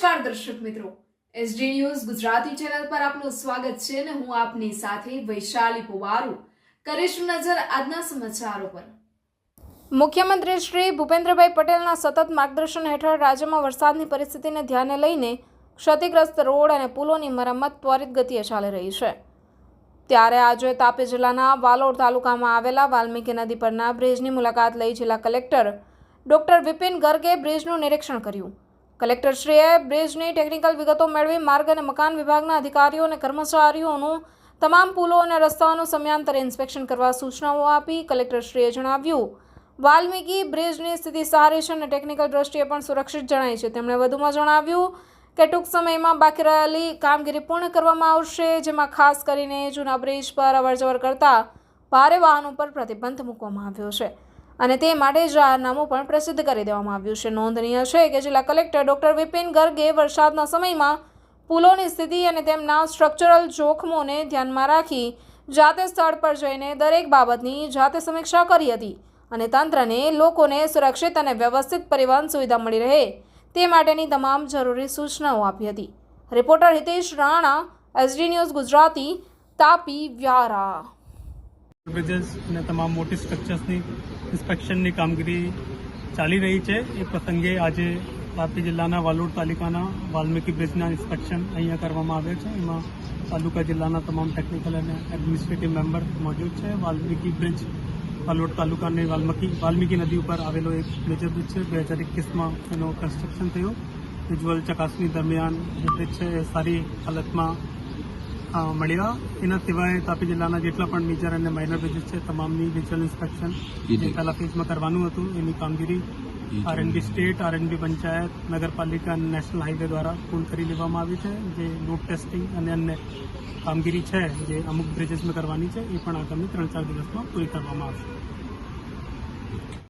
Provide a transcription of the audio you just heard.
નમસ્કાર દર્શક મિત્રો. એસડી ન્યૂઝ ગુજરાતી ચેનલ પર આપનું સ્વાગત છે અને હું આપની સાથે વૈશાલી પુવારુ. કરીશું નજર આજના સમાચારો પર. મુખ્યમંત્રી શ્રી ભૂપેન્દ્રભાઈ પટેલના સતત માર્ગદર્શન હેઠળ રાજ્યમાં વરસાદની પરિસ્થિતિને ધ્યાને લઈને ક્ષતિગ્રસ્ત રોડ અને પુલોની મરમ્મત ત્વરિત ગતિએ ચાલી રહી છે. ત્યારે આજે તાપી જિલ્લાના વાલોડ તાલુકામાં આવેલા વાલ્મીકી નદી પરના બ્રિજની મુલાકાત લઈ જિલ્લા કલેક્ટર ડોક્ટર વિપિન ગર્ગે બ્રિજનું નિરીક્ષણ કર્યું. કલેક્ટરશ્રીએ બ્રિજની ટેકનિકલ વિગતો મેળવી માર્ગ અને મકાન વિભાગના અધિકારીઓ અને કર્મચારીઓનું તમામ પુલો અને રસ્તાઓનું સમયાંતરે ઇન્સ્પેક્શન કરવા સૂચનાઓ આપી કલેક્ટરશ્રીએ જણાવ્યું. વાલ્મીકી બ્રિજની સ્થિતિ સારી છે અને ટેકનિકલ દ્રષ્ટિએ પણ સુરક્ષિત જણાય છે. તેમણે વધુમાં જણાવ્યું કે ટૂંક સમયમાં બાકી રહેલી કામગીરી પૂર્ણ કરવામાં આવશે, જેમાં ખાસ કરીને જૂના બ્રિજ પર અવરજવર કરતા ભારે વાહનો પર પ્રતિબંધ મૂકવામાં આવ્યો છે. અને તે માટે જાહેરનામું પણ પ્રસિદ્ધ કરી દેવામાં આવ્યું છે. નોંધનીય છે કે જિલ્લા કલેક્ટર ડોક્ટર વિપિન ગર્ગે વરસાદના સમયમાં પુલોની સ્થિતિ અને તેમના સ્ટ્રક્ચરલ જોખમોને ધ્યાનમાં રાખી જાતે સ્થળ પર જઈને દરેક બાબતની જાતે સમીક્ષા કરી હતી અને તંત્રને લોકોને સુરક્ષિત અને વ્યવસ્થિત પરિવહન સુવિધા મળી રહે તે માટેની તમામ જરૂરી સૂચનાઓ આપી હતી. Reporter Hitesh Rana, SD news Gujarati, Tapi Vyara. Bridges અને તમામ મોટી સ્ટ્રક્ચર્સની ઇન્સ્પેક્શનની કામગીરી ચાલી રહી છે. એ પ્રસંગે આજે તાપી જિલ્લાના વાલોડ તાલુકાના વાલ્મીકી બ્રિજના ઇન્સ્પેક્શન અહીંયા કરવામાં આવે છે. એમાં તાલુકા જિલ્લાના તમામ ટેકનિકલ અને એડમિનિસ્ટ્રેટિવ મેમ્બર મોજૂદ છે. વાલ્મીકી બ્રિજ વાલોડ તાલુકાની વાલ્મીકી વાલ્મીકી નદી ઉપર આવેલો એક મેજર બ્રિજ છે. બે હજાર એકવીસમાં એનું કન્સ્ટ્રક્શન થયું. વિઝ્યુઅલ ચકાસણી દરમિયાન જે બ્રિજ છે, એ સારી હાલતમાં મળ્યા એના સિવાય તાપી જિલ્લાના જેટલા પણ મેજર અને માઇનર બ્રિજીસ છે તમામની વિઝ્યુઅલ ઇન્સ્પેક્શન જે પહેલા ફેઝમાં કરવાનું હતું એની કામગીરી આરએનબી સ્ટેટ આરએનબી પંચાયત નગરપાલિકા અને નેશનલ હાઈવે દ્વારા પૂર્ણ કરી લેવામાં આવી છે. જે લોડ ટેસ્ટિંગ અને અન્ય કામગીરી છે જે અમુક બ્રિજીસમાં કરવાની છે એ પણ આગામી ત્રણ ચાર દિવસમાં પૂરી કરવામાં આવશે.